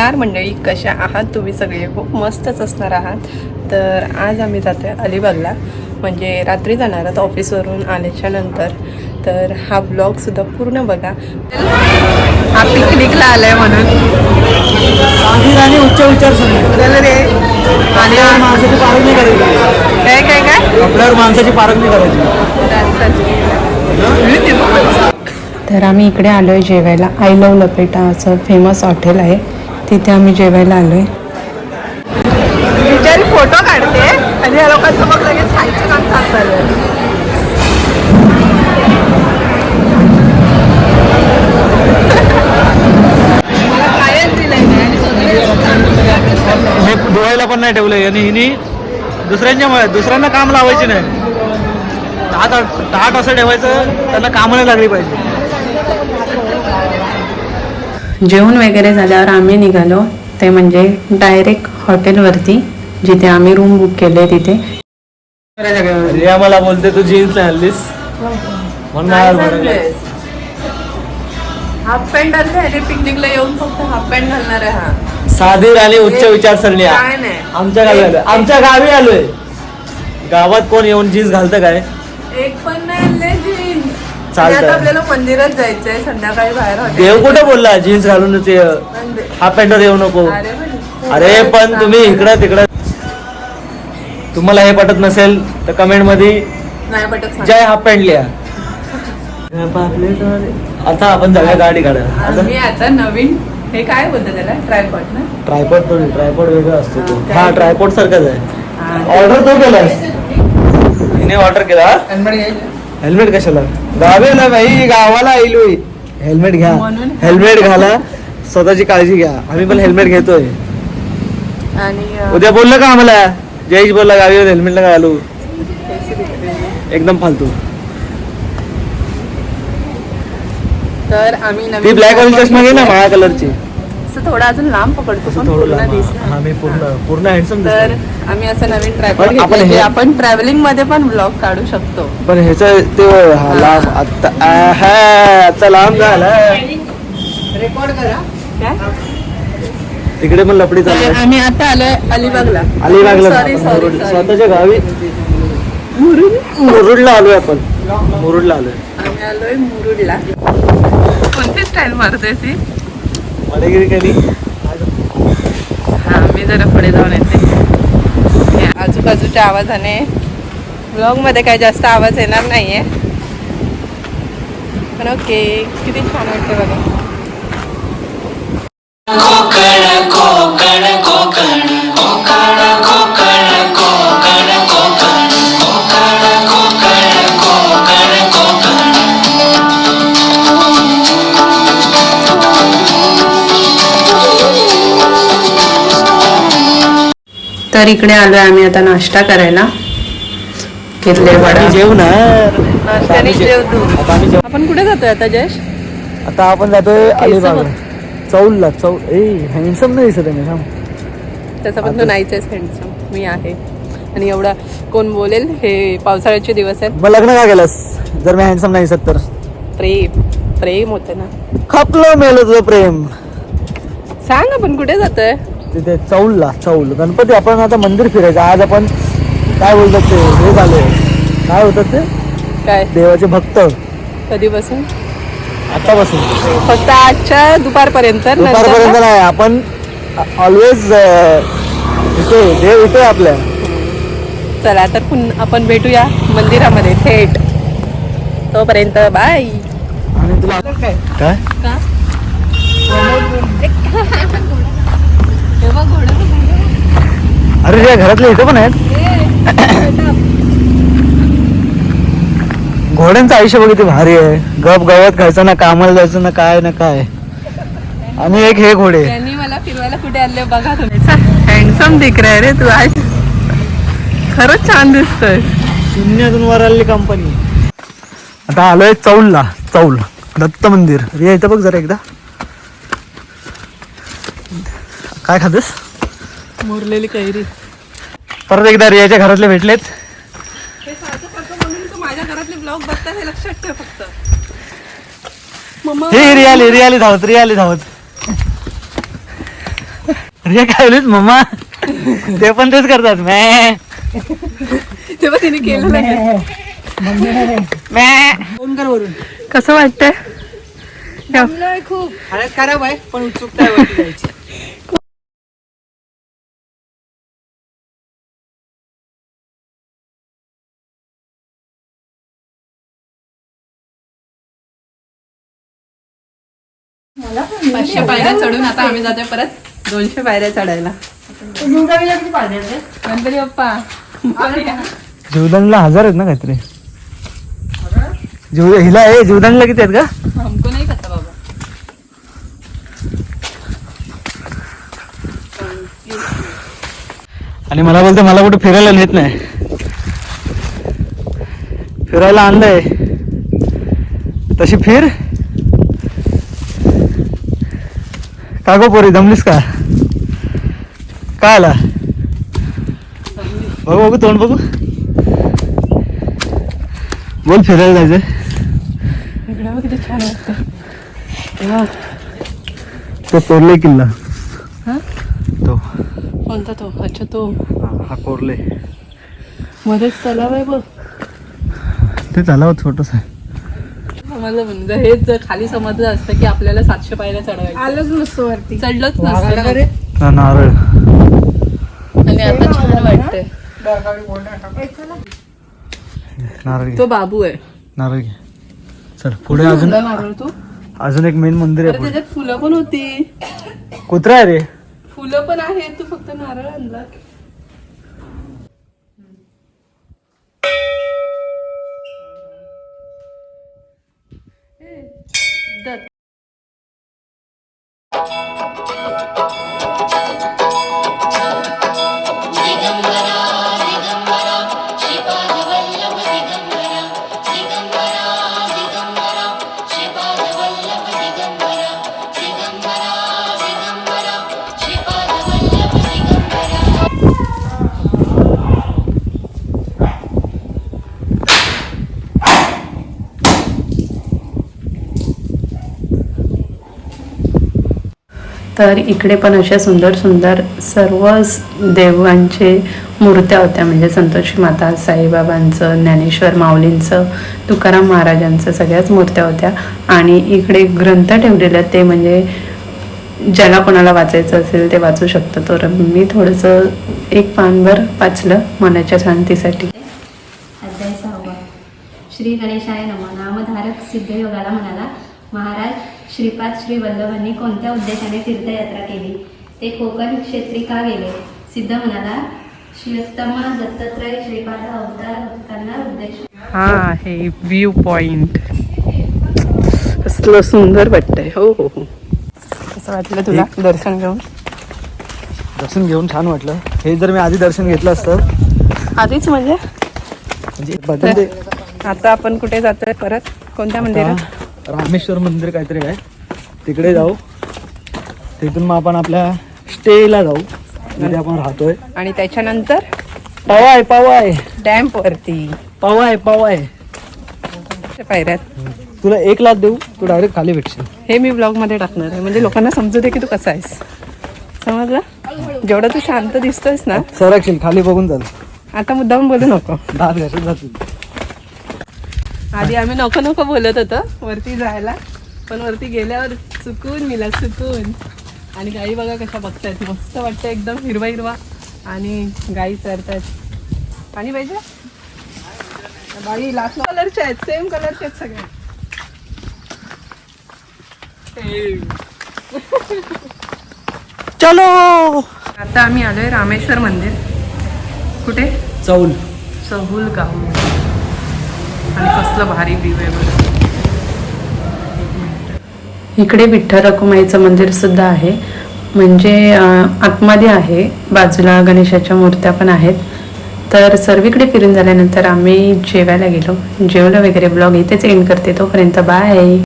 नमस्कार मंडळी कशा आहात तुम्ही सगळे? खूप मस्तच असणार आहात. तर आज आम्ही जातो आहे अलिबागला. म्हणजे रात्री जाणार आहोत ऑफिसवरून आल्याच्यानंतर. तर हा ब्लॉगसुद्धा पूर्ण बघा. हा पिकनिकला आलाय म्हणून. गांधीर आणि उच्च विचार रे. आणि माणसाची पारख नाही करायची. काय काय काय? आपल्यावर माणसाची पारख नाही करायची. तर आम्ही इकडे आलो आहे जेवायला. आय लव लपेटा असं फेमस हॉटेल आहे. तिथे आम्ही जेवायला आलो आहे बिचारी फोटो काढते आणि या लोकांचं मग लगेच खायचं काम चालतं हे धुवायला पण नाही ठेवलंय. आणि हिनी दुसऱ्यांच्या मुळे- दुसऱ्यांना काम लावायचे नाही. ताट ताट असं ठेवायचं त्यांना कामं नाही लागली पाहिजे. जेवण वगैरे झाल्यावर आम्ही निघालो. ते म्हणजे डायरेक्ट हॉटेलवरती जिथे आम्ही रूम बुक केले तिथे. रिया मला बोलते तू जीन्स नाही हल्लीस म्हणून काय नाही बरं. सांगतेस? हाफ पॅन्ट घालते आणि पिकनिकला येऊन फक्त हाफ पॅन्ट घालणार आहे हा. साधीर आणि उच्च विचारसरणी आहे. काय नाही. आमच्या गावी आलोय. आमच्या गावी आलोय. गावात कोण येऊन जीन्स घालतं काय? एक पण नाही चालतंय. आता आपल्याला मंदिरात जायचंय संध्याकाळी बाहेर हॉटेल देव कुठं बोलला? जीन्स घालूनच ये हाफ पॅन्टवर येऊ नको. अरे पण- अरे पण तुम्ही इकडं तिकडं तुम्हाला हे पटत नसेल तर कमेंटमध्ये नाही पटत सांग. जय हाफ पॅन्ट लिहा. आता आपण जाऊया गाडी काढा आम्ही आता नवीन हे काय बोलतो त्याला? ट्रायपॉड ना? ट्रायपॉड तो ट्रायपॉड वेगळा असतो तो. हा, ट्रायपॉड सारखाच आहे. हा. ऑर्डर तो हिने ऑर्डर केला हेल्मेट कशाला? गावी ना भाई गावाला येईल हेल्मेट घ्या? हेल्मेट घाला. स्वतःची काळजी घ्या. आम्ही पण हेल्मेट घेतोय. आणि उद्या बोललं का आम्हाला? जयेश बोलला गावी हेल्मेट नका घालू. एकदम फालतू. तर आम्ही ती ब्लॅक वाली चष्मा घे ना माळा कलरची असं थोडा अजून लांब पकडतो पण थोडं पूर्ण लांब. दिसणार. हा, मी पूर्ण पूर्ण हँडसम तर आम्ही असं नवीन पण ट्रायपॉड आपण घेतलं हे- आपण ट्रॅव्हलिंगमध्ये पण ब्लॉग काढू शकतो. पण ह्याचा ते हा, लांब आता आहा, आता लांब झाला रेकॉर्ड करा. काय? तिकडे पण लपडी चालू आहे. आम्ही आता आलोय अलिबागला. अलिबागला सॉरी सॉरी मुरुड- स्वतःच्या गावी? मुरुडला आलोय आपण. मुरुडला आलोय. आम्ही आलोय मुरुडला. कोणती स्टाईल मारते ती? मडेगिरी केली. हा मी जरा पुढे जाऊन येते. हे आजूबाजूच्या आवाजाने. ब्लॉगमध्ये काही जास्त आवाज येणार नाहीये. पण ओके किती छान वाटते बघा. तर इकडे आलो आहे आम्ही आता नाश्ता करायला. घेतले वडा. जेव जेव- आपण कुठे जातोय आता जयश? आता आपण जातोय अलिबाग चौलला चौल ए हँडसम नाही दिसत आहे त्याचा पण तू नाहीच आहेस handsome. मी आहे. आणि एवढा कोण बोलेल हे पावसाळ्याचे दिवस आहेत. मग लग्न का केलंस? जर मी हँडसम नाही दिसत तर? प्रेम. प्रेम होते ना. खपलं मेलं तुझं प्रेम. सांग आपण कुठे जातोय? तिथे चौलला चौल. गणपती आपण आता मंदिर फिरायचं. आज आपण काय बोलतात ते? हे झाले. काय होतात ते? काय? देवाचे भक्त. कधीपासून? आतापासून. फक्त आजच्या दुपारपर्यंत दुपारपर्यंत? नाही. आपण ऑलवेज इथे देव इथे आपल्या. चला तर पुन्हा आपण भेटूया मंदिरामध्ये थेट. तोपर्यंत बाय. आणि तुला काय? काय का अरे त्या घरातले इथं पण आहेत. घोड्यांचं आयुष्य बघ किती भारी आहे. गप गवत खायचं ना कामाला जायचं ना काय ना काय. आणि एक हे घोडे. मला फिरवायला कुठे आणले बघा तुम्ही. हँडसम दिख रहा है रे तू आज. खरंच छान दिसतोय. शून्यातून वर आलेली कंपनी आता आलोय चौलला चौल. दत्त मंदिर. रिया इथं बघ जरा एकदा. काय खातेस? मुरलेली कैरी. परत एकदा रियाच्या घरातले भेटलेत. हे सारखं सारखं म्हणून तू माझ्या घरातले ब्लॉग बघतात हे लक्षात ठेव फक्त. मम्मा हे रियाली रियाली धावत रियाली धावत. हे काय बोलीस मम्मा? ते पण तेच करतात. मॅ. तेव्हा तिने केलं नाही. मॅ. फोन कर वरून कसं वाटतंय खूप. हालत खराब आहे पण उत्सुकता आहे वरती जायची. पाचशे पायऱ्या चढून आता आम्ही जातोय परत दोनशे पायऱ्या चढायला. गणपती बाप्पा. जीवदानला हजार आहेत ना काहीतरी? जीव हिला आहे जीवदानला किती आहेत का? हमको नाही करता बाबा. आणि मला बोलते मला कुठे फिरायला नेत नाही. फिरायला आणलंय. तशी फिर. का गो पोरी दमलीस का? काय आला? बघू बघू तोंड बघू. बोल फिरायला बघ किती छान वाटतं तो कोरले किल्ला. हा? तो. कोणता तो? अच्छा तो. हा कोरले. मध्येच तलाव आहे बघ. ते तलाव छोटस आहे. समजलं म्हणजे हेच जर खाली समजलं असतं की आपल्याला सातशे पायऱ्या चढवायचं आलंच नसतं वरती. चढलंच नसतं हा, नारळ. आणि आता छान वाटतंय. नारळ घे. तो बाबू आहे. नारळ घे. चल पुढे अजून कुठला नारळ तू? अजून एक मेन मंदिर आहे अरे पुढे. त्याच्यात फुलं पण होती. कुत्रा आहे रे. फुलं पण आहे तू फक्त नारळ आणला दत्त तर इकडे पण अशा सुंदर सुंदर सर्व देवांचे मूर्त्या होत्या. म्हणजे संतोषी माता साईबाबांचं ज्ञानेश्वर माऊलींचं तुकाराम महाराजांचं सगळ्याच मूर्त्या होत्या. आणि इकडे ग्रंथ ठेवलेले ते म्हणजे ज्याला कोणाला वाचायचं असेल ते वाचू शकतं. तर मी थोडंसं एक पानभर वाचलं मनाच्या शांतीसाठी. श्री गणेशाय नम. नामधारक सिद्धयोगाला म्हणाला महाराज श्रीपाद श्री वल्लभांनी कोणत्या उद्देशाने तीर्थयात्रा केली? ते कोकण क्षेत्री का गेले? सिद्ध म्हणाला श्रीयोत्तम दत्तात्रय श्रीपाद अवतार करणार उद्देश. हा आहे व्ह्यू पॉइंट कसलं सुंदर वाटतंय. हो हो हो. कसं वाटलं तुला दर्शन घेऊन? दर्शन घेऊन छान वाटलं. हे जर मी आधी दर्शन घेतलं असतं आधीच म्हणजे? म्हणजे बघून ते आता आपण कुठे जातोय परत? कोणत्या मंदिरात? रामेश्वर मंदिर काहीतरी आहे. तिकडे जाऊ. तिथून मग आपण आपल्या स्टेला जाऊ. जिथे आपण राहतोय. आणि त्याच्यानंतर पवाय पवाय. डॅम्प वरती पवाय पवाय. पायऱ्यात. तुला एक लाख देऊ. तू डायरेक्ट खाली भेटशील. हे मी ब्लॉगमध्ये टाकणार आहे. म्हणजे लोकांना समजू दे की तू कसा आहेस. समजलं? जेवढं तू शांत दिसतोयस ना. सरकशील खाली बघून चाल. आता मुद्दाम बोलू नको. दात घासून जातील. आधी आम्ही नको नको बोलत होतो. वरती जायला. पण वरती गेल्यावर चुकून मिला चुकून. आणि गाई बघा कशा बघतायत. मस्त वाटतं एकदम हिरवा हिरवा. आणि गाई चरतायत. पाणी पाहिजे? बाई लास्ट कलरच्या आहेत. सेम कलरच्या आहेत सगळ्या चलो! आता आम्ही आलोय रामेश्वर मंदिर. कुठे? चौल. सहूल गाव कसलं भारी व्ह्यू आहे बघा. इकडे विठ्ठल रखुमाईचं मंदिर सुद्धा आहे. म्हणजे आतमध्ये आहे. बाजूला गणेशाच्या मूर्त्या पण आहेत. तर सर्वीकडे फिरून झाल्यानंतर आम्ही जेवायला गेलो. जेवलं वगैरे ब्लॉग इथेच एंड करते. तोपर्यंत बाय.